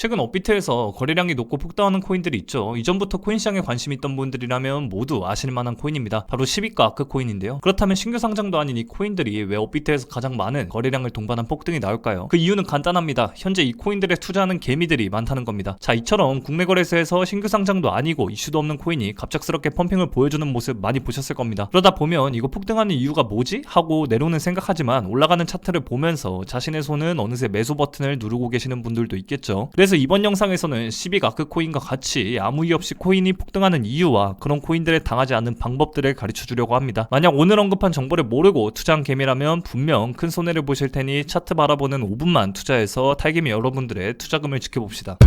최근 업비트에서 거래량이 높고 폭등하는 코인들이 있죠. 이전부터 코인 시장에 관심 있던 분들이라면 모두 아실 만한 코인입니다. 바로 시비카 아크 코인인데요. 그렇다면 신규 상장도 아닌 이 코인들이 왜 업비트에서 가장 많은 거래량을 동반한 폭등이 나올까요? 그 이유는 간단합니다. 현재 이 코인들에 투자하는 개미들이 많다는 겁니다. 자, 이처럼 국내 거래소에서 신규 상장도 아니고 이슈도 없는 코인이 갑작스럽게 펌핑을 보여주는 모습 많이 보셨을 겁니다. 그러다 보면 이거 폭등하는 이유가 뭐지? 하고 내려오는 생각하지만 올라가는 차트를 보면서 자신의 손은 어느새 매수 버튼을 누르고 계시는 분들도 있겠죠. 그래서 이번 영상에서는 12 아크 코인과 같이 아무 이유 없이 코인이 폭등하는 이유와 그런 코인들에 당하지 않는 방법들을 가르쳐 주려고 합니다. 만약 오늘 언급한 정보를 모르고 투자한 개미라면 분명 큰 손해를 보실 테니 차트 바라보는 5분만 투자해서 탈개미 여러분들의 투자금을 지켜봅시다.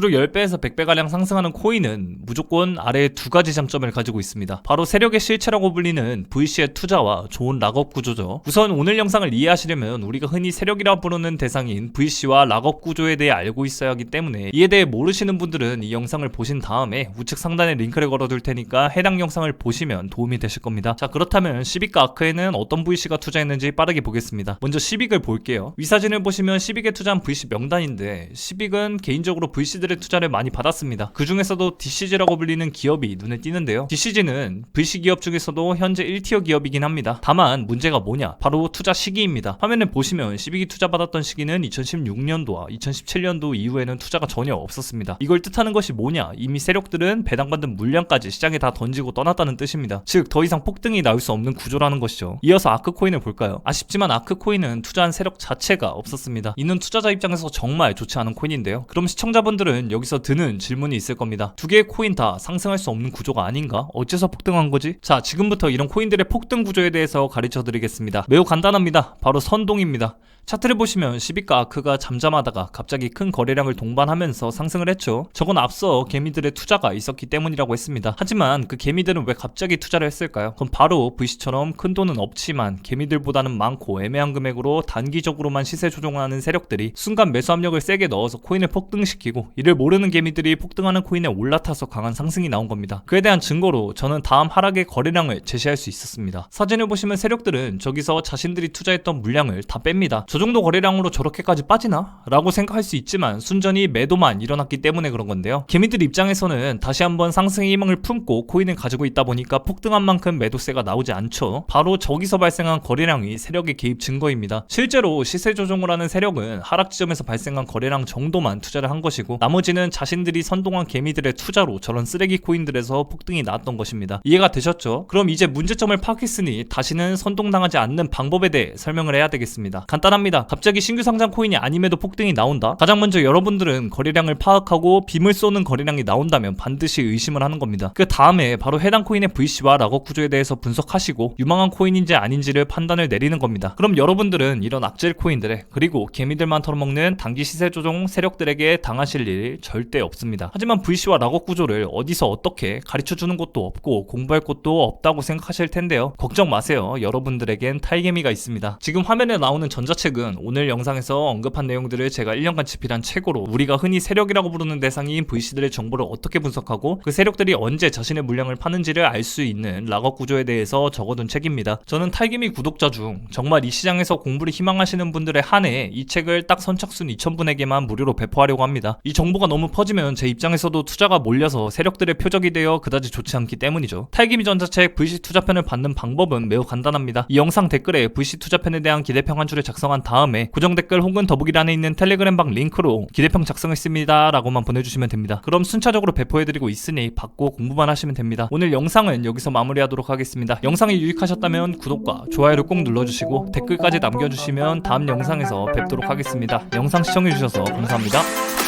주로 10배에서 100배가량 상승하는 코인은 무조건 아래에 두 가지 장점을 가지고 있습니다. 바로 세력의 실체라고 불리는 VC의 투자와 좋은 락업 구조죠. 우선 오늘 영상을 이해하시려면 우리가 흔히 세력이라 부르는 대상인 VC와 락업 구조에 대해 알고 있어야 하기 때문에 이에 대해 모르시는 분들은 이 영상을 보신 다음에 우측 상단에 링크를 걸어둘 테니까 해당 영상을 보시면 도움이 되실 겁니다. 자 그렇다면 시빅과 아크에는 어떤 VC가 투자했는지 빠르게 보겠습니다. 먼저 시빅을 볼게요. 위 사진을 보시면 시빅에 투자한 VC 명단인데 시빅은 개인적으로 VC들 의 투자를 많이 받았습니다. 그 중에서도 DCG라고 불리는 기업이 눈에 띄는데요. DCG는 VC 기업 중에서도 현재 1티어 기업이긴 합니다. 다만 문제가 뭐냐? 바로 투자 시기입니다. 화면을 보시면 시빅이 투자 받았던 시기는 2016년도와 2017년도 이후에는 투자가 전혀 없었습니다. 이걸 뜻하는 것이 뭐냐? 이미 세력들은 배당받은 물량까지 시장에 다 던지고 떠났다는 뜻입니다. 즉 더 이상 폭등이 나올 수 없는 구조라는 것이죠. 이어서 아크코인을 볼까요? 아쉽지만 아크코인은 투자한 세력 자체가 없었습니다. 이는 투자자 입장에서 정말 좋지 않은 코인인데요. 그럼 시청자분들은 여기서 드는 질문이 있을 겁니다. 두 개의 코인 다 상승할 수 없는 구조가 아닌가? 어째서 폭등한 거지? 자, 지금부터 이런 코인들의 폭등 구조에 대해서 가르쳐 드리겠습니다. 매우 간단합니다. 바로 선동입니다. 차트를 보시면 시비카 아크가 잠잠하다가 갑자기 큰 거래량을 동반하면서 상승을 했죠. 저건 앞서 개미들의 투자가 있었기 때문이라고 했습니다. 하지만 그 개미들은 왜 갑자기 투자를 했을까요? 그럼 바로 VC처럼 큰 돈은 없지만 개미들보다는 많고 애매한 금액으로 단기적으로만 시세 조정하는 세력들이 순간 매수 압력을 세게 넣어서 코인을 폭등시키고 이를 모르는 개미들이 폭등하는 코인에 올라타서 강한 상승이 나온 겁니다. 그에 대한 증거로 저는 다음 하락의 거래량을 제시할 수 있었습니다. 사진을 보시면 세력들은 저기서 자신들이 투자했던 물량을 다 뺍니다. 저 정도 거래량으로 저렇게까지 빠지나? 라고 생각할 수 있지만 순전히 매도만 일어났기 때문에 그런 건데요. 개미들 입장에서는 다시 한번 상승의 희망을 품고 코인을 가지고 있다 보니까 폭등한 만큼 매도세가 나오지 않죠. 바로 저기서 발생한 거래량이 세력의 개입 증거입니다. 실제로 시세 조정을 하는 세력은 하락 지점에서 발생한 거래량 정도만 투자를 한 것이고 나머지는 자신들이 선동한 개미들의 투자로 저런 쓰레기 코인들에서 폭등이 나왔던 것입니다. 이해가 되셨죠? 그럼 이제 문제점을 파악했으니 다시는 선동당하지 않는 방법에 대해 설명을 해야 되겠습니다. 간단합니다. 갑자기 신규 상장 코인이 아님에도 폭등이 나온다. 가장 먼저 여러분들은 거래량을 파악하고 빔을 쏘는 거래량이 나온다면 반드시 의심을 하는 겁니다. 그 다음에 바로 해당 코인의 VC와 락업 구조에 대해서 분석하시고 유망한 코인인지 아닌지를 판단을 내리는 겁니다. 그럼 여러분들은 이런 악질 코인들에 그리고 개미들만 털어먹는 단기 시세 조종 세력들에게 당하실 일 절대 없습니다. 하지만 VC와 락업 구조를 어디서 어떻게 가르쳐 주는 것도 없고 공부할 것도 없다고 생각하실 텐데요. 걱정 마세요. 여러분들에겐 탈개미가 있습니다. 지금 화면에 나오는 전자책은 오늘 영상에서 언급한 내용들을 제가 1년간 집필한 책으로 우리가 흔히 세력이라고 부르는 대상인 VC들의 정보를 어떻게 분석하고 그 세력들이 언제 자신의 물량을 파는지를 알 수 있는 락업 구조에 대해서 적어둔 책입니다. 저는 탈기미 구독자 중 정말 이 시장에서 공부를 희망하시는 분들의 한해 이 책을 딱 선착순 2,000분에게만 무료로 배포하려고 합니다. 이 정보가 너무 퍼지면 제 입장에서도 투자가 몰려서 세력들의 표적이 되어 그다지 좋지 않기 때문이죠. 탈기미 전자책 VC 투자편을 받는 방법은 매우 간단합니다. 이 영상 댓글에 VC 투자편에 대한 기대평 한 줄을 작성한 다음에 고정 댓글 혹은 더보기란에 있는 텔레그램 방 링크로 기대평 작성했습니다 라고만 보내주시면 됩니다. 그럼 순차적으로 배포해드리고 있으니 받고 공부만 하시면 됩니다. 오늘 영상은 여기서 마무리하도록 하겠습니다. 영상이 유익하셨다면 구독과 좋아요를 꼭 눌러주시고 댓글까지 남겨주시면 다음 영상에서 뵙도록 하겠습니다. 영상 시청해주셔서 감사합니다.